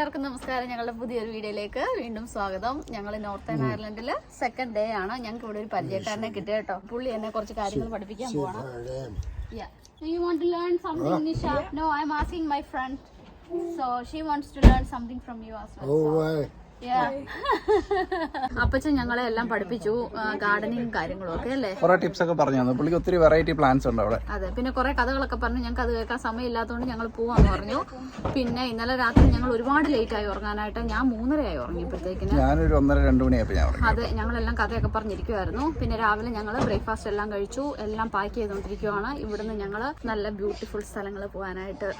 എല്ലാവർക്കും നമസ്കാരം. ഞങ്ങളുടെ പുതിയൊരു വീഡിയോയിലേക്ക് വീണ്ടും സ്വാഗതം. ഞങ്ങൾ നോർത്തേൺ അയർലൻഡിൽ സെക്കൻഡ് ഡേ ആണ്. ഞങ്ങൾക്ക് ഇവിടെ ഒരു പരിചയക്കാരനെ കിട്ടിയ കേട്ടോ. പുള്ളി എന്നെ കുറച്ച് കാര്യങ്ങൾ പഠിപ്പിക്കാൻ you want to learn something, Nisha? No, I'm asking my friend. So she wants to learn something from you as അപ്പച്ചൻ ഞങ്ങളെ എല്ലാം പഠിപ്പിച്ചു ഗാർഡനിങ് കാര്യങ്ങളും ഒക്കെ അല്ലേ? കുറെ ടിപ്സ് ഒക്കെ പറഞ്ഞു തന്നു. പുള്ളിക്ക് ഒത്തിരി വെറൈറ്റി പ്ലാൻസ് ഉണ്ട് അവിടെ. അതെ. പിന്നെ കുറെ കഥകളൊക്കെ പറഞ്ഞു. ഞങ്ങൾക്ക് അത് കേൾക്കാൻ സമയമില്ലാത്തതുകൊണ്ട് ഞങ്ങൾ പോവാന്ന് പറഞ്ഞു. പിന്നെ ഇന്നലെ രാത്രി ഞങ്ങൾ ഒരുപാട് ലേറ്റ് ആയി ഉറങ്ങാനായിട്ട്. ഞാൻ മൂന്നരയായി ഉറങ്ങിയപ്പോഴത്തേക്കിന്. ഞാനൊരു ഒന്നര രണ്ട് മണിയായപ്പോൾ ഞാൻ അതെ ഞങ്ങളെല്ലാം കഥയൊക്കെ പറഞ്ഞിരിക്കുമായിരുന്നു പിന്നെ രാവിലെ ഞങ്ങൾ ബ്രേക്ക്ഫാസ്റ്റ് എല്ലാം കഴിച്ചു. എല്ലാം പാക്ക് ചെയ്തുകൊണ്ടിരിക്കുവാണ് ഇവിടുന്ന് ഞങ്ങൾ നല്ല ബ്യൂട്ടിഫുൾ സ്ഥലങ്ങൾ പോകാനായിട്ട്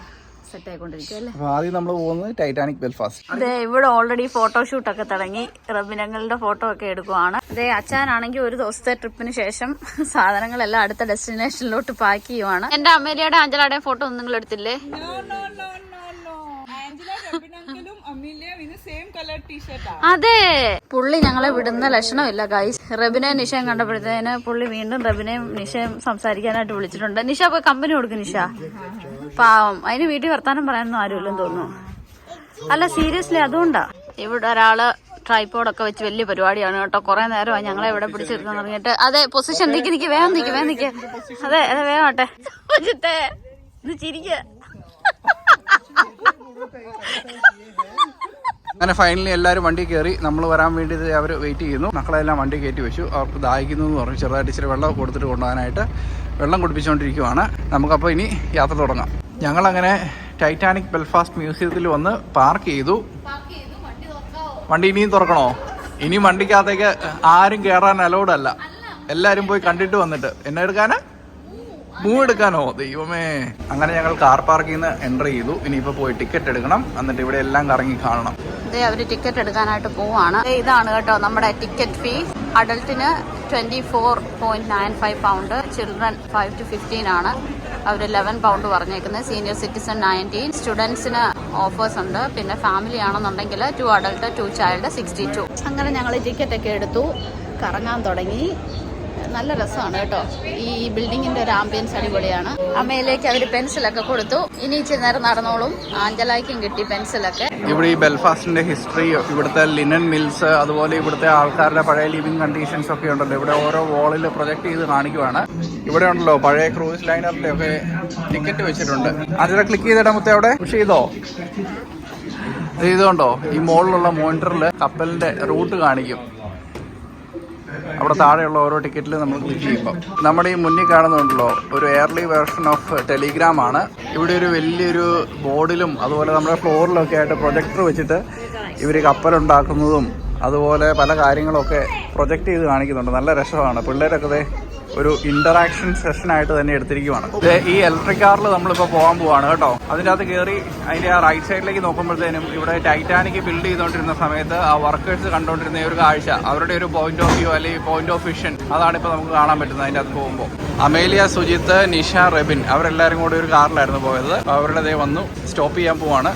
സെറ്റ് അല്ലേ? അപ്പോൾ ആദ്യം നമ്മൾ പോകുന്നത് ടൈറ്റാനിക് ബെൽഫാസ്റ്റ് അതെ ഇവിടെ ഓൾറെഡി ഫോട്ടോഷൂട്ട് ഒക്കെ തുടങ്ങി. റബിനങ്ങളുടെ ഫോട്ടോ ഒക്കെ എടുക്കുവാണ്. അതെ അച്ഛനാണെങ്കിൽ ഒരു ദിവസത്തെ ട്രിപ്പിന് ശേഷം സാധനങ്ങളെല്ലാം അടുത്ത ഡെസ്റ്റിനേഷനിലോട്ട് പാക്ക് ചെയ്യുവാണ്. എന്റെ അമ്മേലിയുടെ അഞ്ചലയുടെ ഫോട്ടോ ഒന്നും നിങ്ങൾ എടുത്തില്ലേ. അതെ. പുള്ളി ഞങ്ങളെ വിടുന്ന ലക്ഷണമില്ല ഗൈസ് റബിനെ നിഷയും കണ്ടപ്പോഴത്തേന് പുള്ളി വീണ്ടും റബിനെയും നിഷയും സംസാരിക്കാനായിട്ട് വിളിച്ചിട്ടുണ്ട്. നിഷ പോയി കമ്പനി കൊടുക്കും നിഷ. പാവം. അതിന് വീട്ടിൽ വർത്താനം പറയാനൊന്നും ആരുമില്ലെന്ന് തോന്നുന്നു. അല്ല സീരിയസ്ലി അതുകൊണ്ടാ. ഇവിടെ ഒരാൾ ട്രൈപ്പോഡൊക്കെ വെച്ച് വലിയ പരിപാടിയാണ് കേട്ടോ. കുറെ നേരമായി ഞങ്ങളെ ഇവിടെ പിടിച്ചിരുന്നു തുടങ്ങിയിട്ട്. അതെ പൊസിഷൻ നിക്ക് നിക്ക് വേഗം നിക്ക് വേഗം നിക്ക്. അതെ അതെ വേഗം ആട്ടെ. സുജിത്തേ, ഇത് ചിരിക്ക. അങ്ങനെ ഫൈനലി എല്ലാവരും വണ്ടി കയറി നമ്മൾ വരാൻ വേണ്ടി അവർ വെയിറ്റ് ചെയ്യുന്നു. മക്കളെല്ലാം വണ്ടി കയറ്റി വെച്ചു. അവർക്ക് ദാഹിക്കുന്നു എന്ന് പറഞ്ഞു. ചെറുതായിട്ട് ഇച്ചിരി വെള്ളം കൊടുത്തിട്ട് കൊണ്ടുപോകാനായിട്ട് വെള്ളം കുടിപ്പിച്ചുകൊണ്ടിരിക്കുവാണ്. നമുക്കപ്പോൾ ഇനി യാത്ര തുടങ്ങാം. ഞങ്ങളങ്ങനെ ടൈറ്റാനിക് ബെൽഫാസ്റ്റ് മ്യൂസിയത്തിൽ വന്ന് പാർക്ക് ചെയ്തു. വണ്ടി ഇനിയും തുറക്കണോ? ഇനി വണ്ടിക്കകത്തേക്ക് ആരും കയറാൻ അലൗഡ് അല്ല. എല്ലാവരും പോയി കണ്ടിട്ട് വന്നിട്ട്. എന്നെ എടുക്കാനാ? മൂ എടുക്കാനോ? ദൈവമേ. അങ്ങനെ ഞങ്ങൾ കാർ പാർക്കിൽ നിന്ന് എന്റർ ചെയ്തു. ഇനിയിപ്പോൾ പോയി ടിക്കറ്റ് എടുക്കണം. എന്നിട്ട് ഇവിടെ എല്ലാം കറങ്ങി കാണണം. അവർ ടിക്കറ്റ് എടുക്കാനായിട്ട് പോവാണ്. ഇതാണ് കേട്ടോ നമ്മുടെ ticket fee അഡൾട്ടിന് twenty four point nine five pound children five to fifteen ആണ്. അവർ ലെവൻ പൗണ്ട് പറഞ്ഞേക്കുന്നത്. സീനിയർ സിറ്റിസൺ നയന്റീൻ സ്റ്റുഡൻസിന് ഓഫേഴ്സ് ഉണ്ട്. പിന്നെ ഫാമിലി ആണെന്നുണ്ടെങ്കിൽ two adult two child sixty two അങ്ങനെ ഞങ്ങൾ ടിക്കറ്റ് ഒക്കെ എടുത്തു. കറങ്ങാൻ തുടങ്ങി. നല്ല രസമാണ് കേട്ടോ. ഈ ബിൽഡിങ്ങിന്റെ ഒരു ആംബിയൻസ് അടിപൊളിയാണ്. അമ്മയിലേക്ക് അവർ പെൻസിലൊക്കെ കൊടുത്തു. ഇനി ഇച്ചിരി നേരം നടന്നോളും. ആഞ്ചലായിക്കും കിട്ടി പെൻസിലൊക്കെ ഇവിടെ ഈ ബെൽഫാസ്റ്റിന്റെ ഹിസ്റ്ററി ഇവിടുത്തെ ലിനൻ മിൽസ് അതുപോലെ ഇവിടുത്തെ ആൾക്കാരുടെ പഴയ ലിവിംഗ് കണ്ടീഷൻസ് ഒക്കെ ഉണ്ടല്ലോ. ഇവിടെ ഓരോ വാളിൽ പ്രൊജക്ട് ചെയ്ത് കാണിക്കുവാണ്. ഇവിടെ ഉണ്ടല്ലോ പഴയ ക്രൂസ് ലൈനറിന്റെ ഒക്കെ ടിക്കറ്റ് വെച്ചിട്ടുണ്ട്. അതിലെ ക്ലിക്ക് ചെയ്തിടാമത്തെ അവിടെ. പുഷ് ചെയ്തോ? ഇത് ഇതുകൊണ്ടോ ഈ മുകളിലുള്ള മോണിറ്ററിൽ കപ്പലിന്റെ റൂട്ട് കാണിക്കും. അവിടെ താഴെയുള്ള ഓരോ ടിക്കറ്റിൽ നമ്മൾ ക്ലിക്ക് ചെയ്യുമ്പോൾ നമ്മുടെ ഈ മുന്നിൽ കാണുന്നുണ്ടല്ലോ ഒരു എയർലി വേർഷൻ ഓഫ് ടെലിഗ്രാം ആണ്. ഇവിടെ ഒരു വലിയൊരു ബോർഡിലും അതുപോലെ നമ്മുടെ ഫ്ലോറിലൊക്കെ ആയിട്ട് പ്രൊജക്ടർ വെച്ചിട്ട് ഇവർ കപ്പലുണ്ടാക്കുന്നതും അതുപോലെ പല കാര്യങ്ങളൊക്കെ പ്രൊജക്റ്റ് ചെയ്ത് കാണിക്കുന്നുണ്ട്. നല്ല രസമാണ്. പിള്ളേരൊക്കെ ഒരു ഇന്ററാക്ഷൻ സെഷൻ ആയിട്ട് തന്നെ എടുത്തിരിക്കുവാണ്. ഈ ഇലക്ട്രിക് കാറിൽ നമ്മളിപ്പോൾ പോകാൻ പോവാണ് കേട്ടോ. അതിന്റെ അകത്ത് കയറി അതിന്റെ ആ റൈറ്റ് സൈഡിലേക്ക് നോക്കുമ്പോഴത്തേനും ഇവിടെ ടൈറ്റാനിക് ബിൽഡ് ചെയ്തുകൊണ്ടിരുന്ന സമയത്ത് ആ വർക്കേഴ്സ് കണ്ടുകൊണ്ടിരുന്ന ഒരു കാഴ്ച അവരുടെ ഒരു പോയിന്റ് ഓഫ് വ്യൂ അല്ലെങ്കിൽ പോയിന്റ് ഓഫ് വിഷൻ അതാണ് ഇപ്പോൾ നമുക്ക് കാണാൻ പറ്റുന്നത് അതിന്റെ അകത്ത് പോകുമ്പോൾ അമേലിയ സുജിത്ത് നിഷ റെബിൻ അവരെല്ലാവരും കൂടി ഒരു കാറിലായിരുന്നു പോയത്. അവരുടെ ദേ വന്നു സ്റ്റോപ്പ് ചെയ്യാൻ പോവാണ്.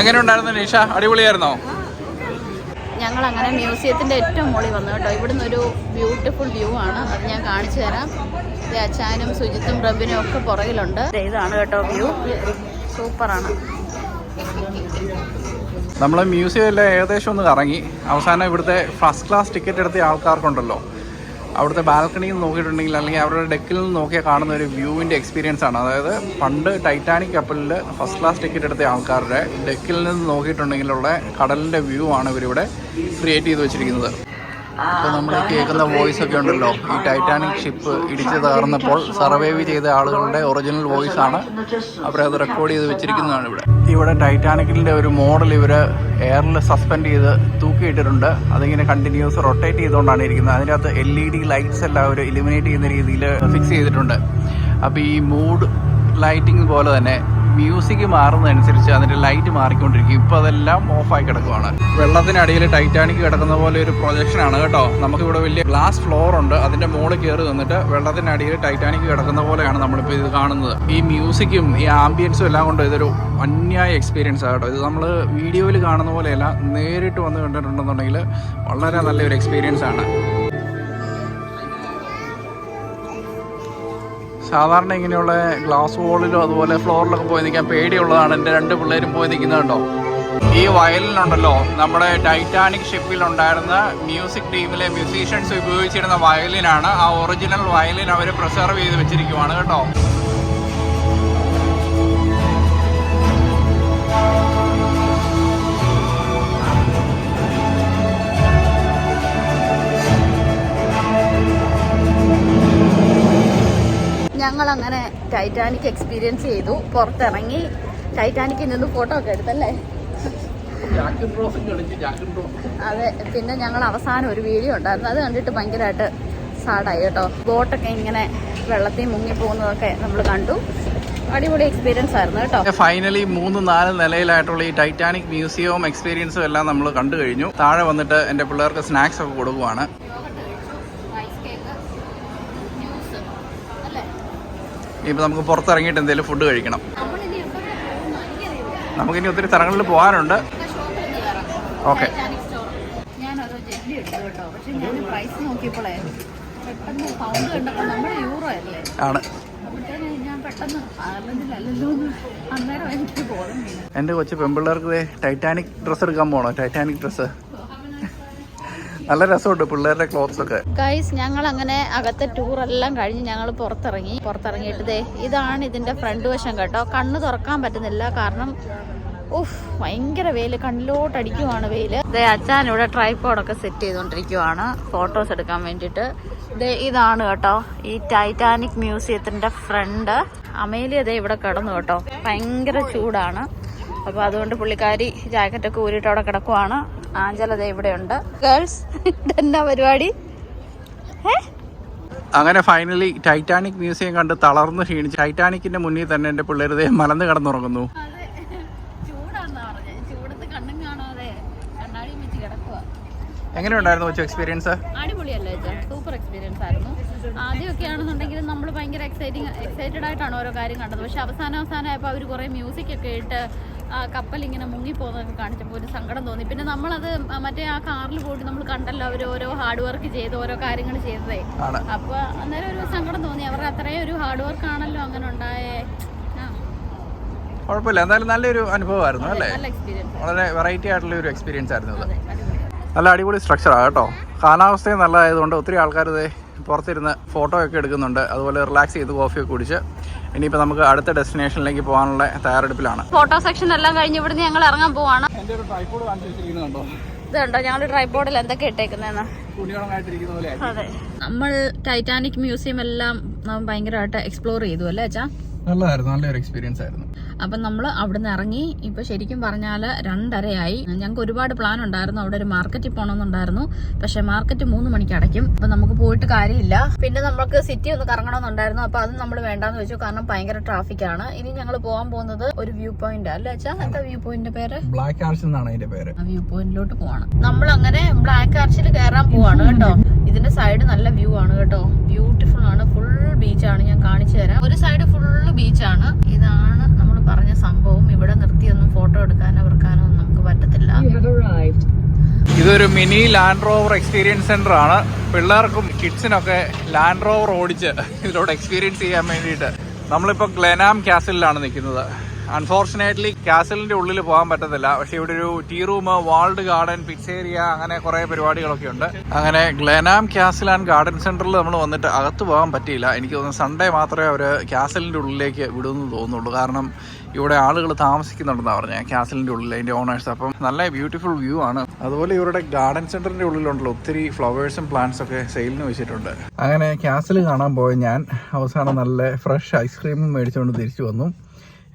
എങ്ങനെയുണ്ടായിരുന്നു നിഷ? അടിപൊളിയായിരുന്നോ? ഞങ്ങൾ അങ്ങനെ മ്യൂസിയത്തിന്റെ ഏറ്റവും മുകളിൽ വന്നു കേട്ടോ. ഇവിടുന്ന് ഒരു ബ്യൂട്ടിഫുൾ വ്യൂ ആണ്. അത് ഞാൻ കാണിച്ചു തരാം. അച്ചാനും സുജിത്തും റബിനും ഒക്കെ പുറകിലുണ്ട്. ഇതാണ് കേട്ടോ വ്യൂ. സൂപ്പറാണ്. നമ്മളെ മ്യൂസിയം എല്ലാം ഏകദേശം ഒന്ന് കറങ്ങി. അവസാനം ഇവിടുത്തെ ഫസ്റ്റ് ക്ലാസ് ടിക്കറ്റ് എടുത്ത ആൾക്കാർക്കുണ്ടല്ലോ. അവിടുത്തെ ബാൽക്കണിയിൽ നിന്ന് നോക്കിയിട്ടുണ്ടെങ്കിൽ അല്ലെങ്കിൽ അവരുടെ ഡെക്കിൽ നിന്ന് നോക്കിയാൽ കാണുന്ന ഒരു വ്യൂവിന്റെ എക്സ്പീരിയൻസ് ആണ്. അതായത് പണ്ട് ടൈറ്റാനിക് കപ്പലിൽ ഫസ്റ്റ് ക്ലാസ് ടിക്കറ്റ് എടുത്ത ആൾക്കാരുടെ ഡെക്കിൽ നിന്ന് നോക്കിയിട്ടുണ്ടെങ്കിലുള്ള കടലിന്റെ വ്യൂ ആണ് ഇവരിവിടെ ക്രിയേറ്റ് ചെയ്ത് വെച്ചിരിക്കുന്നത്. ഇപ്പോൾ നമ്മൾ കേൾക്കുന്ന വോയിസ് ഒക്കെ ഉണ്ടല്ലോ. ഈ ടൈറ്റാനിക് ഷിപ്പ് ഇടിച്ച് തകർന്നപ്പോൾ സർവൈവ് ചെയ്ത ആളുകളുടെ ഒറിജിനൽ വോയിസ് ആണ്. അവരത് റെക്കോർഡ് ചെയ്ത് വെച്ചിരിക്കുന്നതാണ് ഇവിടെ. ഇവിടെ ടൈറ്റാനിക്കിന്റെ ഒരു മോഡൽ ഇവർ എയറിൽ സസ്പെൻഡ് ചെയ്ത് തൂക്കിയിട്ടിട്ടുണ്ട്. അതിങ്ങനെ കണ്ടിന്യൂസ് റൊട്ടേറ്റ് ചെയ്തുകൊണ്ടാണ് ഇരിക്കുന്നത്. അതിനകത്ത് എൽ ഇ ഡി ലൈറ്റ്സ് എല്ലാം അവർ ഇലിമിനേറ്റ് ചെയ്യുന്ന രീതിയിൽ ഫിക്സ് ചെയ്തിട്ടുണ്ട്. അപ്പോൾ ഈ മൂഡ് ലൈറ്റിംഗ് പോലെ തന്നെ മ്യൂസിക് മാറുന്നതനുസരിച്ച് അതിന്റെ ലൈറ്റ് മാറിക്കൊണ്ടിരിക്കും. ഇപ്പോൾ അതെല്ലാം ഓഫായി കിടക്കുവാണ്. വെള്ളത്തിനടിയിൽ ടൈറ്റാനിക് കിടക്കുന്ന പോലെ ഒരു പ്രൊജക്ഷനാണ് കേട്ടോ. നമുക്കിവിടെ വലിയ ഗ്ലാസ് ഫ്ലോർ ഉണ്ട്. അതിന്റെ മുകളിൽ കയറി നിന്നിട്ട് വെള്ളത്തിനടിയിൽ ടൈറ്റാനിക് കിടക്കുന്ന പോലെയാണ് നമ്മളിപ്പോൾ ഇത് കാണുന്നത്. ഈ മ്യൂസിക്കും ഈ ആംബിയൻസും എല്ലാം കൊണ്ട് ഇതൊരു അന്യായ എക്സ്പീരിയൻസ് ആണ് കേട്ടോ. ഇത് നമ്മൾ വീഡിയോയിൽ കാണുന്ന പോലെയല്ല നേരിട്ട് വന്ന് കണ്ടിട്ടുണ്ടെന്നുണ്ടെങ്കിൽ വളരെ നല്ലൊരു എക്സ്പീരിയൻസ് ആണ്. സാധാരണ ഇങ്ങനെയുള്ള ഗ്ലാസ് വോളിലോ അതുപോലെ ഫ്ലോറിലൊക്കെ പോയി നിൽക്കാൻ പേടിയുള്ളതാണ് എന്റെ രണ്ട് പിള്ളേരും പോയി നിൽക്കുന്നുണ്ടോ ഈ വയലിനുണ്ടല്ലോ നമ്മുടെ ടൈറ്റാനിക് ഷിപ്പിൽ ഉണ്ടായിരുന്ന മ്യൂസിക് ടീമിലെ മ്യൂസീഷ്യൻസ് ഉപയോഗിച്ചിരുന്ന വയലിനാണ് ആ ഒറിജിനൽ വയലിൻ അവർ പ്രിസർവ് ചെയ്ത് വെച്ചിരിക്കുവാണ് കേട്ടോ. ഞങ്ങൾ അങ്ങനെ ടൈറ്റാനിക് എക്സ്പീരിയൻസ് ചെയ്തു. പുറത്തിറങ്ങി ടൈറ്റാനിക്കിൽ നിന്ന് ഫോട്ടോ ഒക്കെ എടുത്തല്ലേ? അതെ പിന്നെ ഞങ്ങൾ അവസാനം ഒരു വീഡിയോ ഉണ്ടായിരുന്നു. അത് കണ്ടിട്ട് ഭയങ്കരമായിട്ട് സാഡായി കേട്ടോ. ബോട്ടൊക്കെ ഇങ്ങനെ വെള്ളത്തിൽ മുങ്ങി പോകുന്നതൊക്കെ നമ്മൾ കണ്ടു. അടിപൊളി എക്സ്പീരിയൻസ് ആയിരുന്നു കേട്ടോ. ഫൈനലി മൂന്ന് നാല് നിലയിലായിട്ടുള്ള ഈ ടൈറ്റാനിക് മ്യൂസിയവും എക്സ്പീരിയൻസും എല്ലാം നമ്മൾ കണ്ടു കഴിഞ്ഞു. താഴെ വന്നിട്ട് എന്റെ പിള്ളേർക്ക് സ്നാക്സ് ഒക്കെ കൊടുക്കുവാണ്. ഇനിയിപ്പോൾ നമുക്ക് പുറത്തിറങ്ങിയിട്ട് എന്തെങ്കിലും ഫുഡ് കഴിക്കണം. നമുക്കിനി ഒത്തിരി സ്ഥലങ്ങളിൽ പോകാനുണ്ട്. ഓക്കെ ആണ്. എന്റെ കൊച്ചു പെമ്പിള്ളേർക്ക് ടൈറ്റാനിക് ഡ്രസ്സ് എടുക്കാൻ പോകണോ ടൈറ്റാനിക് ഡ്രസ്സ് നല്ല രസമുണ്ട് പിള്ളേരുടെ ക്ലോത്ത്സ് ഒക്കെ. ഗൈസ് ഞങ്ങൾ അങ്ങനെ അകത്തെ ടൂർ എല്ലാം കഴിഞ്ഞ് ഞങ്ങൾ പുറത്തിറങ്ങി. പുറത്തിറങ്ങിയിട്ട് ദേ ഇതാണ് ഇതിന്റെ ഫ്രണ്ട് വശം കേട്ടോ. കണ്ണ് തുറക്കാൻ പറ്റുന്നില്ല. കാരണം ഉഫ് ഭയങ്കര വെയിൽ. കണ്ണിലോട്ട് അടിക്കുവാണ് വെയിൽ. ദേ അച്ഛൻ ഇവിടെ ട്രൈപ്പോഡൊക്കെ സെറ്റ് ചെയ്തുകൊണ്ടിരിക്കുവാണ് ഫോട്ടോസ് എടുക്കാൻ വേണ്ടിട്ട് ദേ ഇതാണ് കേട്ടോ. ഈ ടൈറ്റാനിക് മ്യൂസിയത്തിന്റെ ഫ്രണ്ട് അമേലിയ ദേ ഇവിടെ കിടന്നു കേട്ടോ. ഭയങ്കര ചൂടാണ്. അപ്പൊ അതുകൊണ്ട് പുള്ളിക്കാരി ജാക്കറ്റൊക്കെ ഊരിയിട്ട് അവിടെ കിടക്കുവാണ്. ആഞ്ചല ദേ ഇവിടെ ഉണ്ട് ഗേൾസ് ഇതെന്നാ പരിപാടി? ഏ? അങ്ങനെ ഫൈനലി ടൈറ്റാനിക് മ്യൂസിയം കണ്ട് തളർന്ന് ക്ഷീണിച്ച് ടൈറ്റാനിക്കിന്റെ മുന്നിൽ തന്നെ എന്റെ പിള്ളേർ ദേ മലന്ന് കടന്നുറങ്ങുന്നു. അതെ ചൂടാന്നാ പറഞ്ഞത് ചൂടത്ത് കണ്ണും കാണാതെ കണ്ണാടിയും വെച്ച് കിടക്കുക എങ്ങനെയുണ്ടായിരുന്നു കൊച്ചു എക്സ്പീരിയൻസ് അടിപൊളിയല്ലേ സൂപ്പർ എക്സ്പീരിയൻസ് ആയിരുന്നു. ആദ്യമൊക്കെ ആണെന്നുണ്ടെങ്കിൽ നമ്മൾ ഭയങ്കര എക്സൈറ്റിംഗ് എക്സൈറ്റഡ് ആയിട്ടാണ് ഓരോ കാര്യം കണ്ടത്. പക്ഷെ അവസാനം അവസാനമായപ്പോൾ അവർ കുറേ മ്യൂസിക് ഒക്കെ ഇട്ട് ആ കപ്പൽ ഇങ്ങനെ മുങ്ങിപ്പോകുന്നതൊക്കെ കാണിച്ചപ്പോൾ ഒരു സങ്കടം തോന്നി. പിന്നെ നമ്മളത് മറ്റേ ആ കാറിൽ പോയിട്ട് നമ്മൾ കണ്ടല്ലോ അവർ ഓരോ ഹാർഡ് വർക്ക് ചെയ്ത് ഓരോ കാര്യങ്ങൾ ചെയ്തതേ. അപ്പോൾ അന്നേരം ഒരു സങ്കടം തോന്നി. അവരുടെ അത്രയും ഒരു ഹാർഡ് വർക്ക് ആണല്ലോ അങ്ങനെ ഉണ്ടായേ. കുഴപ്പമില്ല. എന്തായാലും നല്ലൊരു അനുഭവമായിരുന്നു അല്ലേ? വളരെ വെറൈറ്റി ആയിട്ടുള്ള ഒരു എക്സ്പീരിയൻസ് ആയിരുന്നു അത് നല്ല അടിപൊളി സ്ട്രക്ചറാണ് കേട്ടോ. കാലാവസ്ഥയും നല്ലതായതുകൊണ്ട് ഒത്തിരി ആൾക്കാർ ഇതേ പുറത്തിരുന്ന് ഫോട്ടോ ഒക്കെ എടുക്കുന്നുണ്ട്. അതുപോലെ റിലാക്സ് ചെയ്ത് കോഫിയൊക്കെ കുടിച്ച്. ഇനിയിപ്പോൾ നമുക്ക് അടുത്ത ഡെസ്റ്റിനേഷനിലേക്ക് പോകാനുള്ള തയ്യാറെടുപ്പിലാണ്. ഫോട്ടോ സെക്ഷൻ എല്ലാം കഴിഞ്ഞ് ഇവിടുന്ന് ഞങ്ങൾ ഇറങ്ങാൻ പോവാണ്. ഇതുണ്ടോ ഒരു ട്രൈപ്പോഡ് കാണിച്ചിരിക്കുന്നുണ്ടോ ഇത് കണ്ടോ ഞങ്ങൾ ട്രൈപോഡിൽ എന്തൊക്കെ ഇട്ടേക്കുന്നതെന്ന് പോലെ അതെ. നമ്മൾ ടൈറ്റാനിക് മ്യൂസിയം എല്ലാം നാം ഭയങ്കരമായിട്ട് എക്സ്പ്ലോർ ചെയ്തു അല്ലേ അച്ഛാ? നല്ലതായിരുന്നു നല്ലൊരു എക്സ്പീരിയൻസ് ആയിരുന്നു. അപ്പം നമ്മൾ അവിടുന്ന് ഇറങ്ങി. ഇപ്പൊ ശരിക്കും പറഞ്ഞാൽ രണ്ടരയായി. ഞങ്ങൾക്ക് ഒരുപാട് പ്ലാൻ ഉണ്ടായിരുന്നു. അവിടെ ഒരു മാർക്കറ്റിൽ പോകണമെന്നുണ്ടായിരുന്നു പക്ഷെ മാർക്കറ്റ് മൂന്ന് മണിക്ക് അടയ്ക്കും. അപ്പൊ നമുക്ക് പോയിട്ട് കാര്യമില്ല. പിന്നെ നമുക്ക് സിറ്റി ഒന്ന് കറങ്ങണമെന്നുണ്ടായിരുന്നു അപ്പൊ അത് നമ്മൾ വേണ്ടാന്ന് വെച്ചു. കാരണം ഭയങ്കര ട്രാഫിക് ആണ്. ഇനി ഞങ്ങൾ പോകാൻ പോകുന്നത് ഒരു വ്യൂ പോയിന്റ് അല്ലേ എന്താ വ്യൂ പോയിന്റ് പേര്? ബ്ലാക്ക് ആർച്ച് എന്നാണ് അതിന്റെ പേര്. ആ വ്യൂ പോയിന്റിലോട്ട് പോവാണ്. നമ്മൾ അങ്ങനെ ബ്ലാക്ക് ആർച്ചിൽ കയറാൻ പോവാണ് കേട്ടോ. ഇതിന്റെ സൈഡ് നല്ല വ്യൂ ആണ് കേട്ടോ. ബ്യൂട്ടിഫുൾ ആണ്. ഫുൾ ബീച്ചാണ് ഞാൻ കാണിച്ചു തരാം. ഒരു സൈഡ് ഫുള്ള് ബീച്ചാണ്. ഇതാണ് നമ്മൾ പറഞ്ഞ സംഭവം. ഇവിടെ നിർത്തിയൊന്നും ഫോട്ടോ എടുക്കാനോ വെറുക്കാനോ ഒന്നും നമുക്ക് പറ്റത്തില്ല. ഇതൊരു mini Land Rover experience centre ആണ്. പിള്ളേർക്കും കിഡ്സിനൊക്കെ ലാൻഡ് റോവർ ഓടിച്ച് ഇതിലൂടെ എക്സ്പീരിയൻസ് ചെയ്യാൻ വേണ്ടിയിട്ട്. നമ്മളിപ്പോൾ ഗ്ലെനാം കാസിലാണ് നിൽക്കുന്നത്. അൺഫോർച്ചുനേറ്റ്ലി കാസലിന്റെ ഉള്ളിൽ പോകാൻ പറ്റത്തില്ല. പക്ഷെ ഇവിടെ ഒരു tea room walled garden pizzeria അങ്ങനെ കുറെ പരിപാടികളൊക്കെ ഉണ്ട്. അങ്ങനെ ഗ്ലെനാം കാസിൽ ആൻഡ് ഗാർഡൻ സെന്ററിൽ നമ്മൾ വന്നിട്ട് അകത്ത് പോകാൻ പറ്റിയില്ല. എനിക്ക് തോന്നുന്നു സൺഡേ മാത്രമേ അവർ കാസലിന്റെ ഉള്ളിലേക്ക് വിടുമെന്ന് തോന്നുന്നുള്ളൂ. കാരണം ഇവിടെ ആളുകൾ താമസിക്കുന്നുണ്ടെന്നാണ് പറഞ്ഞത് കാസലിന്റെ ഉള്ളിൽ അതിന്റെ ഓണേഴ്സ് അപ്പം നല്ല ബ്യൂട്ടിഫുൾ വ്യൂ ആണ്. അതുപോലെ ഇവരുടെ ഗാർഡൻ സെന്ററിന്റെ ഉള്ളിലുണ്ടല്ലോ ഒത്തിരി ഫ്ലവേഴ്സും പ്ലാന്റ്സ് ഒക്കെ സെയിലിന് വെച്ചിട്ടുണ്ട്. അങ്ങനെ കാസിൽ കാണാൻ പോയ ഞാൻ അവസാനം നല്ല ഫ്രഷ് ഐസ്ക്രീമും മേടിച്ചുകൊണ്ട് തിരിച്ചു വന്നു.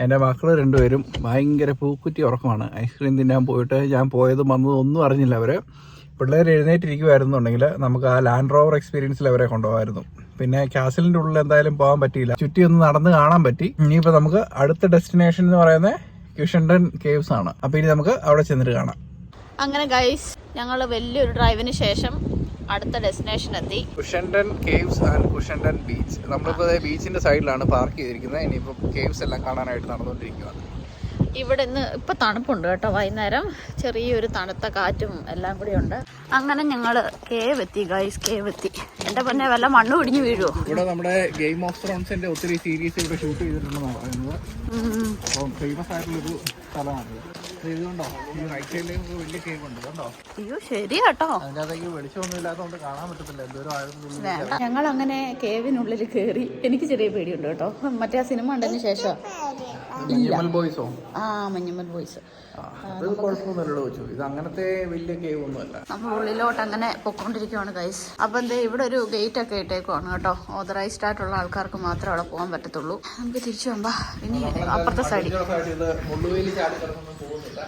എന്റെ മക്കൾ രണ്ടുപേരും ഭയങ്കര പൂക്കുറ്റി ഉറക്കമാണ്. ഐസ്ക്രീം തിന്നാൻ പോയിട്ട് ഞാൻ പോയതും വന്നതും ഒന്നും അറിഞ്ഞില്ല അവർ പിള്ളേർ എഴുന്നേറ്റിരിക്കുമായിരുന്നുണ്ടെങ്കിൽ നമുക്ക് ആ ലാൻഡ് റോവർ എക്സ്പീരിയൻസിൽ അവരെ കൊണ്ടുപോകായിരുന്നു പിന്നെ കാസലിന്റെ ഉള്ളിൽ എന്തായാലും പോകാൻ പറ്റിയില്ല. ചുറ്റി ഒന്ന് നടന്ന് കാണാൻ പറ്റി. ഇനിയിപ്പോൾ നമുക്ക് അടുത്ത ഡെസ്റ്റിനേഷൻ എന്ന് പറയുന്നത് ക്യുഷൻഡൻ കേവ്സ് ആണ്. അപ്പോൾ ഇനി നമുക്ക് അവിടെ ചെന്നിട്ട് കാണാം. അങ്ങനെ ഗൈസ് ഞങ്ങൾ വലിയൊരു ഡ്രൈവിന് ശേഷം അടുത്ത ഡെസ്റ്റിനേഷൻ എത്തി. Cushendun caves and Cushendun beach നമ്മളിപ്പോൾ ബീച്ചിന്റെ സൈഡിലാണ് പാർക്ക് ചെയ്തിരിക്കുന്നത്. ഇനിയിപ്പോൾ കേവ്സ് എല്ലാം കാണാനായിട്ട് നടന്നുകൊണ്ടിരിക്കുകയാണ് ഇവിടെ ഇന്ന് ഇപ്പൊ തണുപ്പുണ്ട് കേട്ടോ വൈകുന്നേരം. ചെറിയൊരു തണുത്ത കാറ്റും എല്ലാം കൂടി ഉണ്ട്. അങ്ങനെ ഞങ്ങൾ കേവ് എത്തി ഗൈസ് കേവ് എത്തി. എന്റെ പൊന്നെ വല്ല മണ്ണ് പിടിഞ്ഞു വീഴുവോ? ഇവിടെ നമ്മുടെ ഗെയിം ഓഫ് ത്രോൺസിന്റെ ഒത്തിരി സീരീസ് ഇവിടെ ഷൂട്ട് ചെയ്തിട്ടുണ്ടെന്നാണ് പറയുന്നത്. ഫേമസ് ആയിട്ടുള്ളൊരു സ്ഥലമാണ് ഇതുകൊണ്ടോ ഈ റൈറ്റ് സൈഡിലേക്ക് വലിയ കേവ് ഉണ്ട് കണ്ടോ? അയ്യോ ശരിയാട്ടോ. വെളിച്ചമൊന്നും ഇല്ലാത്തതുകൊണ്ട് കാണാൻ പറ്റത്തില്ല. എന്തോരം ആഴത്തിനുള്ളിൽ ഞങ്ങൾ അങ്ങനെ കേവിനുള്ളിൽ കേറി എനിക്ക് ചെറിയ പേടിയുണ്ട് കേട്ടോ. മറ്റേ ആ സിനിമ ഉണ്ടതിന് ശേഷം ബോയ്സോ ആ മഞ്ഞമ്മൽ ബോയ്സ് അത് കുഴപ്പമൊന്നുമല്ലോ ഇത് അങ്ങനത്തെ വലിയ കേവ് ഒന്നുമല്ല നമ്മൾ ഉള്ളിലോട്ട് അങ്ങനെ പൊക്കോണ്ടിരിക്കുവാണ് ഗൈസ് അപ്പൊ എന്തേ ഇവിടെ ഒരു ഗേറ്റ് ഒക്കെ ഇട്ടേക്കുവാണ് കേട്ടോ. ഓതറൈസ്ഡ് ആയിട്ടുള്ള ആൾക്കാർക്ക് മാത്രമേ അവിടെ പോകാൻ പറ്റത്തുള്ളൂ. നമുക്ക് തിരിച്ചു പോകുമ്പോ ഇനി അപ്പുറത്തെ സൈഡിൽ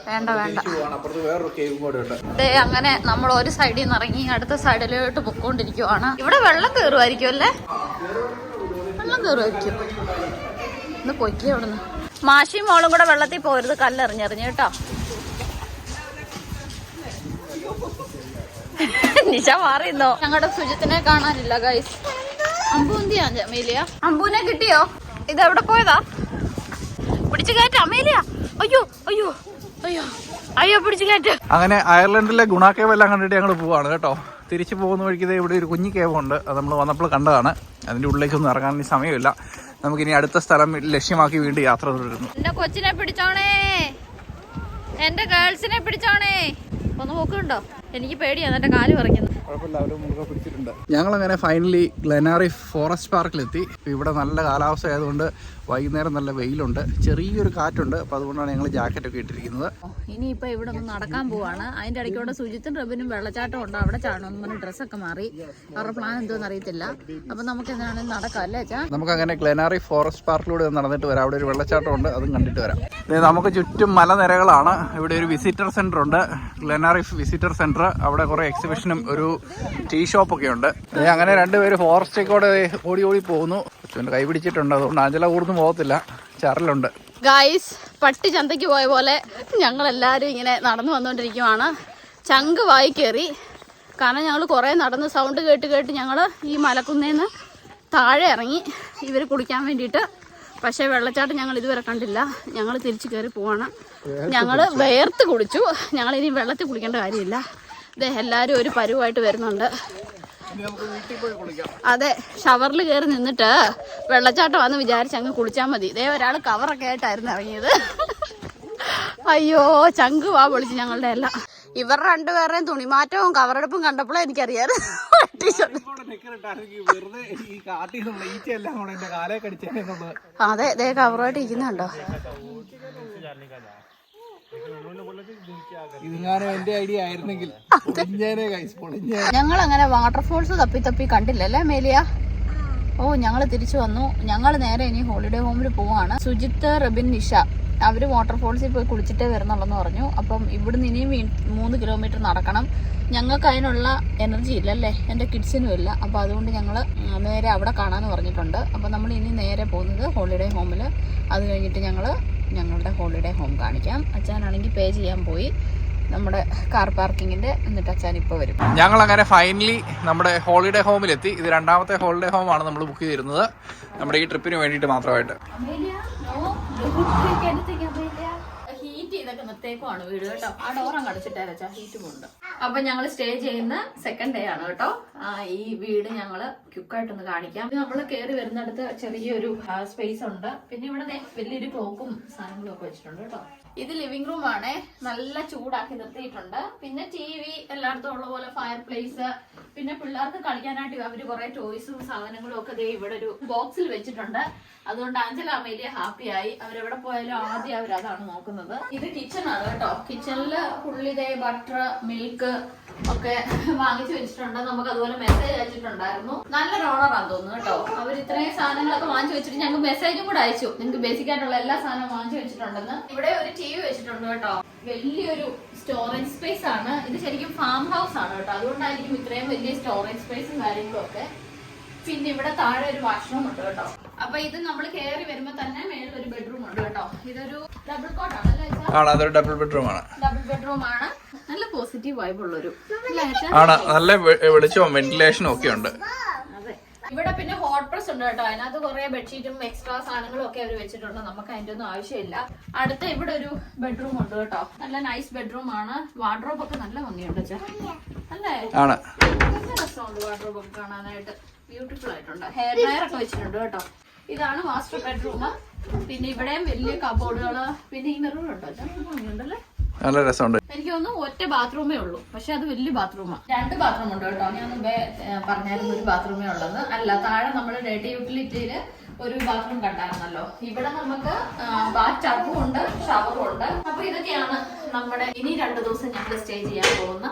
വേണ്ട വേണ്ട. ദേ അങ്ങനെ നമ്മൾ ഒരു സൈഡിൽ നിന്ന് ഇറങ്ങി അടുത്ത സൈഡിലോട്ട് പൊക്കോണ്ടിരിക്കുവാണ് ഇവിടെ വെള്ളം കയറുമായിരിക്കും അല്ലേ? വെള്ളം കയറുമായിരിക്കും ഒന്ന് പൊയ്ക്കേ അവിടെ മാഷിയും മോളും കൂടെ വെള്ളത്തിൽ പോരുത് കല്ലെറിഞ്ഞെറിഞ്ഞ് കേട്ടോ. നിശ മാറിയിരുന്നോ ഞങ്ങളുടെ സുജിത്തിനെ കാണാനില്ല ഗൈസ് അമ്പു എന്തിയാ അമേലിയ? അമ്പുവിനെ കിട്ടിയോ? ഇത് എവിടെ പോയതാ? പിടിച്ചു കയറ്റ അമേലിയ. അയ്യോ അയ്യോ. അയ്യോ അയ്യോ പിടിച്ചു കയറ്റ് അങ്ങനെ അയർലൻഡിലെ ഗുണ കേവ് എല്ലാം കണ്ടിട്ട് ഞങ്ങൾ പോവാണ് കേട്ടോ. തിരിച്ചു പോകുന്ന വഴിക്ക് ദേ ഇവിടെ ഒരു കുഞ്ഞു കേവ് ഉണ്ട് അത് നമ്മൾ വന്നപ്പോൾ കണ്ടതാണ്. അതിന്റെ ഉള്ളിലേക്കൊന്നും ഇറങ്ങാൻ ഇനി സമയമില്ല. നമുക്കിനി അടുത്ത സ്ഥലം ലക്ഷ്യമാക്കി വീണ്ടും യാത്ര തുടരുന്നു. എന്റെ കൊച്ചിനെ പിടിച്ചോണേ. എന്റെ ഗേൾസിനെ പിടിച്ചോണേ. ഒന്ന് നോക്കുന്നുണ്ടോ എനിക്ക് പേടിയാണ് എന്റെ കാൽ പറിക്കുന്നത് ഞങ്ങൾ അങ്ങനെ ഫൈനലി ഗ്ലനാറി ഫോറസ്റ്റ് പാർക്കിലെത്തി ഇവിടെ നല്ല കാലാവസ്ഥ ആയതുകൊണ്ട് വൈകുന്നേരം നല്ല വെയിലുണ്ട്. ചെറിയൊരു കാറ്റുണ്ട്. അപ്പോൾ അതുകൊണ്ടാണ് ഞങ്ങൾ ജാക്കറ്റൊക്കെ ഇട്ടിരിക്കുന്നത്. ഇനിയിപ്പോ ഇവിടെ ഒന്ന് നടക്കാൻ പോവാണ്. അതിന്റെ ഇടയ്ക്കൂടെ സുജിത്തും റബിനും വെള്ളച്ചാട്ടം ഉണ്ട്. അവിടെ ചാടണം പറഞ്ഞ് ഡ്രസ്സൊക്കെ മാറി. അവരുടെ പ്ലാൻ എന്തോന്ന് അറിയത്തില്ല. അപ്പൊ നമുക്ക് എന്താണ് നടക്കാം അല്ലേ അച്ഛാ? നമുക്കങ്ങനെ ഗ്ലെനാറി ഫോറസ്റ്റ് പാർക്കിലൂടെ നടന്നിട്ട് വരാം. അവിടെ ഒരു വെള്ളച്ചാട്ടം ഉണ്ട്. അതും കണ്ടിട്ട് വരാം. നമുക്ക് ചുറ്റും മലനിരകളാണ്. ഇവിടെ ഒരു വിസിറ്റർ സെന്റർ ഉണ്ട്. ഗ്ലെനാറി വിസിറ്റർ സെന്റർ അവിടെ കുറേ എക്സിബിഷനും ഒരു ടീ ഷോപ്പൊക്കെ ഉണ്ട്. അങ്ങനെ രണ്ടുപേര് കൂടെ ഓടി ഓടി പോകുന്നു. കൈ പിടിച്ചിട്ടുണ്ട്. അതുകൊണ്ട് ആഞ്ചല കൂടുന്നു പോകത്തില്ല. ചരലുണ്ട്. ഗായ്സ് പട്ടി ചന്തയ്ക്ക് പോയ പോലെ ഞങ്ങൾ എല്ലാവരും ഇങ്ങനെ നടന്നു വന്നുകൊണ്ടിരിക്കുവാണ് ചങ്ക് വായി കയറി കാരണം ഞങ്ങൾ കുറേ നടന്ന് സൗണ്ട് കേട്ട് കേട്ട് ഞങ്ങൾ ഈ മലക്കുന്നേന്ന് താഴെ ഇറങ്ങി ഇവർ കുടിക്കാൻ വേണ്ടിയിട്ട്. പക്ഷേ വെള്ളച്ചാട്ടം ഞങ്ങൾ ഇതുവരെ കണ്ടില്ല. ഞങ്ങൾ തിരിച്ചു കയറി പോവാണ്. ഞങ്ങൾ വേർത്ത് കുടിച്ചു ഞങ്ങൾ ഇനി വെള്ളത്തിൽ കുളിക്കേണ്ട കാര്യമില്ല. ഇത് എല്ലാവരും ഒരു പരുവായിട്ട് വരുന്നുണ്ട്. അതെ ഷവറിൽ കയറി നിന്നിട്ട് വെള്ളച്ചാട്ടം വന്ന് വിചാരിച്ച് അങ്ങ് കുളിച്ചാൽ മതി. ഇതേ ഒരാൾ കവറൊക്കെ ആയിട്ടായിരുന്നു ഇറങ്ങിയത്. അയ്യോ ചങ്ക് വാ പൊളിച്ച് ഞങ്ങളുടെ എല്ലാം. ഇവർ രണ്ടുപേരുടെയും തുണിമാറ്റവും കവറെടുപ്പും കണ്ടപ്പോഴേ എനിക്കറിയാറ്. അതെ ഇതേ കവറുമായിട്ട് ഇരിക്കുന്നുണ്ടോ? ഇതിങ്ങാനും ഞങ്ങൾ അങ്ങനെ വാട്ടർഫോൾസ് തപ്പി തപ്പി കണ്ടില്ലല്ലേ മേലിയ? ഓ ഞങ്ങൾ തിരിച്ചു വന്നു. ഞങ്ങൾ നേരെ ഇനി ഹോളിഡേ ഹോമിൽ പോവാണ്. സുജിത്ത് റബിൻ നിഷ. അവർ വാട്ടർഫോൾസിൽ പോയി കുളിച്ചിട്ടേ വരുന്നുള്ളെന്ന് പറഞ്ഞു. അപ്പം ഇവിടുന്ന് ഇനിയും മൂന്ന് കിലോമീറ്റർ നടക്കണം. ഞങ്ങൾക്ക് അതിനുള്ള എനർജി ഇല്ലല്ലേ? എന്റെ കിഡ്സിനും ഇല്ല. അപ്പോൾ അതുകൊണ്ട് ഞങ്ങൾ നേരെ അവിടെ കാണാമെന്ന് പറഞ്ഞിട്ടുണ്ട്. അപ്പോൾ നമ്മൾ ഇനി നേരെ പോകുന്നത് ഹോളിഡേ ഹോമിൽ അത് കഴിഞ്ഞിട്ട് ഞങ്ങൾ ഞങ്ങളുടെ ഹോളിഡേ ഹോം കാണിക്കാം. അച്ഛനാണെങ്കിൽ പേ ചെയ്യാൻ പോയി. നമ്മുടെ കാർ പാർക്കിങ്ങിന്റെ എന്നിട്ട് അച്ഛൻ ഇപ്പോൾ വരും. ഞങ്ങൾ അങ്ങനെ ഫൈനലി നമ്മുടെ ഹോളിഡേ ഹോമിലെത്തി ഇത് രണ്ടാമത്തെ ഹോളിഡേ ഹോമാണ് നമ്മൾ ബുക്ക് ചെയ്തിരുന്നത്. നമ്മുടെ ഈ ട്രിപ്പിന് വേണ്ടിയിട്ട് മാത്രമായിട്ട്. ചെയ്തൊക്കെ വീട് കേട്ടോ. ആ ഡോറങ്ങ് അടച്ചിട്ടേച്ചാ ഹീറ്റ് പോകുന്നുണ്ട് അപ്പൊ ഞങ്ങൾ സ്റ്റേ ചെയ്യുന്ന സെക്കൻഡ് ഡേ ആണ് കേട്ടോ. ഈ വീട് ഞങ്ങൾ ക്യുക്കായിട്ടൊന്ന് കാണിക്കാം. നമ്മൾ കയറി വരുന്നിടത്ത് ചെറിയൊരു സ്പേസ് ഉണ്ട്. പിന്നെ ഇവിടെ വലിയൊരു ക്ലോക്കും സാധനങ്ങളും ഒക്കെ വെച്ചിട്ടുണ്ട് കേട്ടോ. ഇത് ലിവിംഗ് റൂം ആണ്. നല്ല ചൂടാക്കി നിർത്തിയിട്ടുണ്ട്. പിന്നെ ടി വി എല്ലായിടത്തും ഉള്ള പോലെ ഫയർ പ്ലേസ് പിന്നെ പിള്ളേർക്ക് കളിക്കാനായിട്ട് അവർ കുറെ ടോയ്സും സാധനങ്ങളും ഒക്കെ ദേ ഇവിടെ ഒരു ബോക്സിൽ വെച്ചിട്ടുണ്ട്. അതുകൊണ്ട് അഞ്ചല ഹാപ്പി ആയി. അവരെവിടെ പോയാലും ആദ്യം അവർ അതാണ് നോക്കുന്നത്. ഇത് കിച്ചൺ ആണ് കേട്ടോ. കിച്ചണിൽ പുള്ളിതേ ബട്ടർ മിൽക്ക് ഒക്കെ വാങ്ങിച്ചു വെച്ചിട്ടുണ്ട്. നമുക്ക് അതുപോലെ മെസ്സേജ് അയച്ചിട്ടുണ്ടായിരുന്നു. നല്ലൊരു ഓണറാന്ന് തോന്നുന്നു കേട്ടോ. അവർ ഇത്രയും സാധനങ്ങളൊക്കെ വാങ്ങിച്ചു വെച്ചിട്ട് ഞങ്ങൾക്ക് മെസ്സേജും കൂടെ അയച്ചു. നിങ്ങൾക്ക് ബേസിക് ആയിട്ടുള്ള എല്ലാ സാധനവും വാങ്ങിച്ചു വെച്ചിട്ടുണ്ടെന്ന്. ഇവിടെ ഒരു വി വെച്ചിട്ടുണ്ട് കേട്ടോ. വലിയൊരു സ്റ്റോറേജ് സ്പേസ് ആണ്. ഇത് ശരിക്കും ഫാം ഹൗസ് ആണ് കേട്ടോ. അതുകൊണ്ടായിരിക്കും ഇത്രയും വലിയ സ്റ്റോറേജ് സ്പേസും കാര്യങ്ങളും ഒക്കെ പിന്നെ ഇവിടെ താഴെ ഒരു വാഷ്റൂം ഉണ്ട് കേട്ടോ. അപ്പൊ ഇത് നമ്മൾ കയറി വരുമ്പോ തന്നെ മേളിൽ ഒരു ബെഡ്റൂം ഉണ്ട് കേട്ടോ. ഇതൊരു ഡബിൾ കോട്ട് ആണല്ലേ ആണ് അതൊരു ഡബിൾ ബെഡ്റൂം ആണ്. ഡബിൾ ബെഡ്റൂം ആണ്. നല്ല പോസിറ്റീവ് വൈബ് ഉള്ളൊരു? ആണ് നല്ല വെളിച്ചവും വെന്റിലേഷനും ഒക്കെ ഉണ്ട്. ഇവിടെ പിന്നെ ഹോട്ട് പ്രസ് ഉണ്ട് കേട്ടോ. അതിനകത്ത് കുറെ ബെഡ്ഷീറ്റും എക്സ്ട്രാ സാധനങ്ങളും ഒക്കെ അവർ വെച്ചിട്ടുണ്ട്. നമുക്ക് അതിന്റെ ഒന്നും ആവശ്യമില്ല. അടുത്ത ഇവിടെ ഒരു ബെഡ്റൂം ഉണ്ട് കേട്ടോ. നല്ല നൈസ് ബെഡ്റൂം ആണ്. വാർഡ്രോബ് ഒക്കെ നല്ല ഭംഗിയുണ്ട് അല്ലേ? നല്ല രസമുണ്ട് വാർഡ്രോബ് ഒക്കെ കാണാനായിട്ട്. ബ്യൂട്ടിഫുൾ ആയിട്ടുണ്ട്. ഹെയർ ഡ്രയർ ഒക്കെ വെച്ചിട്ടുണ്ട് കേട്ടോ. ഇതാണ് മാസ്റ്റർ ബെഡ്റൂം പിന്നെ ഇവിടെയും വലിയ കബോർഡുകൾ പിന്നെ ഈ മിറർ ഉണ്ടോ ഭംഗിയുണ്ടല്ലേ? നല്ല രസമുണ്ട്. എനിക്ക് തോന്നുന്നു ഒറ്റ ബാത്റൂമേ ഉള്ളൂ. പക്ഷെ അത് വലിയ ബാത്റൂമാണ് രണ്ട് ബാത്റൂം ഉണ്ട് കേട്ടോ. ഞാൻ മുമ്പേ പറഞ്ഞായിരുന്നു ഒരു ബാത്റൂമേ ഉള്ളത്. അല്ല താഴെ നമ്മൾ ഡേറ്റ യൂട്ടിലിറ്റിയിൽ ഒരു ബാത്റൂം കണ്ടായിരുന്നല്ലോ. ഇവിടെ നമുക്ക് ബാത്ത് ടബും ഉണ്ട് ഷവറും ഉണ്ട്. അപ്പൊ ഇതൊക്കെയാണ് നമ്മുടെ ഇനി രണ്ടു ദിവസം ഞങ്ങൾ സ്റ്റേ ചെയ്യാൻ പോകുന്ന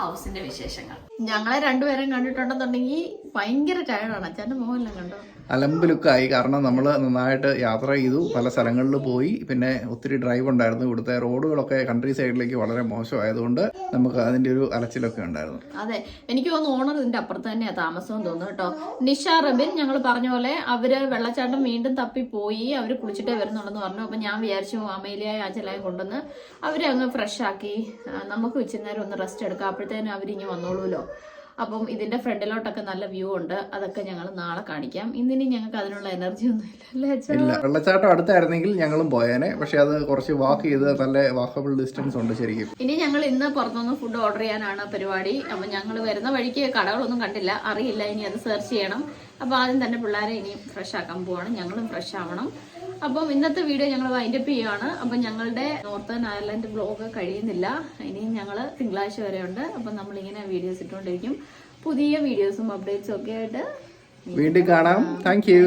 ഹൗസിന്റെ വിശേഷങ്ങൾ. ഞങ്ങളെ രണ്ടുപേരും കണ്ടിട്ടുണ്ടെന്നുണ്ടെങ്കിൽ ഭയങ്കര ടയർഡാണ് അച്ഛന്റെ മുഖമെല്ലാം കണ്ടോ? അലമ്പ് ലുക്കായി കാരണം നമ്മൾ നന്നായിട്ട് യാത്ര ചെയ്തു. പല സ്ഥലങ്ങളിൽ പോയി. പിന്നെ ഒത്തിരി ഡ്രൈവ് ഉണ്ടായിരുന്നു. ഇവിടുത്തെ റോഡുകളൊക്കെ കൺട്രി സൈഡിലേക്ക് വളരെ മോശമായതുകൊണ്ട് നമുക്ക് അതിന്റെ ഒരു അലച്ചിലൊക്കെ ഉണ്ടായിരുന്നു. അതെ. എനിക്ക് തോന്നുന്നു ഓണർ ഇതിന്റെ അപ്പുറത്ത് തന്നെയാ താമസം തോന്നുന്നു കേട്ടോ. നിഷ റബിൻ ഞങ്ങൾ പറഞ്ഞ പോലെ അവർ വെള്ളച്ചാട്ടം വീണ്ടും തപ്പി പോയി. അവർ കുളിച്ചിട്ടേ വരുന്നുണ്ടെന്ന് പറഞ്ഞു. അപ്പൊ ഞാൻ വിചാരിച്ചു അമേലിയായ അജലായും കൊണ്ടുവന്ന് അവരെ അങ്ങ് ഫ്രഷ് ആക്കി. നമുക്ക് ഇച്ചിരി നേരം ഒന്ന് റെസ്റ്റ് എടുക്കാം. അപ്പോഴത്തേനും അവരിങ്ങ് വന്നോളൂല്ലോ അപ്പം ഇതിന്റെ ഫ്രണ്ടിലോട്ടൊക്കെ നല്ല വ്യൂ ഉണ്ട്. അതൊക്കെ ഞങ്ങൾ നാളെ കാണിക്കാം. ഇന്നിനി ഞങ്ങൾക്ക് അതിനുള്ള എനർജി ഒന്നും ഇല്ല വെള്ളച്ചാട്ടം അടുത്തായിരുന്നെങ്കിൽ ഞങ്ങളും പോയേനെ. പക്ഷെ അത് കുറച്ച് വാക്ക് ചെയ്ത് നല്ല വാക്കബിൾ ഡിസ്റ്റൻസ് ഉണ്ട് ശരിക്കും. ഇനി ഞങ്ങൾ ഇന്ന് പുറത്തുനിന്ന് ഫുഡ് ഓർഡർ ചെയ്യാനാണ് പരിപാടി. അപ്പം ഞങ്ങൾ വരുന്ന വഴിക്ക് കടകളൊന്നും കണ്ടില്ല. അറിയില്ല. ഇനി അത് സെർച്ച് ചെയ്യണം. അപ്പോൾ ആദ്യം തന്നെ പിള്ളേരെ ഇനി ഫ്രഷ് ആക്കാൻ പോവാണ്. ഞങ്ങളും ഫ്രഷ് ആവണം. അപ്പം ഇന്നത്തെ വീഡിയോ ഞങ്ങൾ വൈൻഡപ്പ് ചെയ്യുകയാണ് അപ്പം ഞങ്ങളുടെ നോർത്തേൺ അയർലൻഡ് ബ്ലോഗ് കഴിയുന്നില്ല. ഇനിയും ഞങ്ങൾ തിങ്കളാഴ്ച വരെയുണ്ട്. ഉണ്ട് അപ്പം നമ്മളിങ്ങനെ വീഡിയോസ് ഇട്ടുകൊണ്ടിരിക്കും. പുതിയ വീഡിയോസും അപ്ഡേറ്റ്സും ഒക്കെ ആയിട്ട് വീണ്ടും കാണാം. Thank you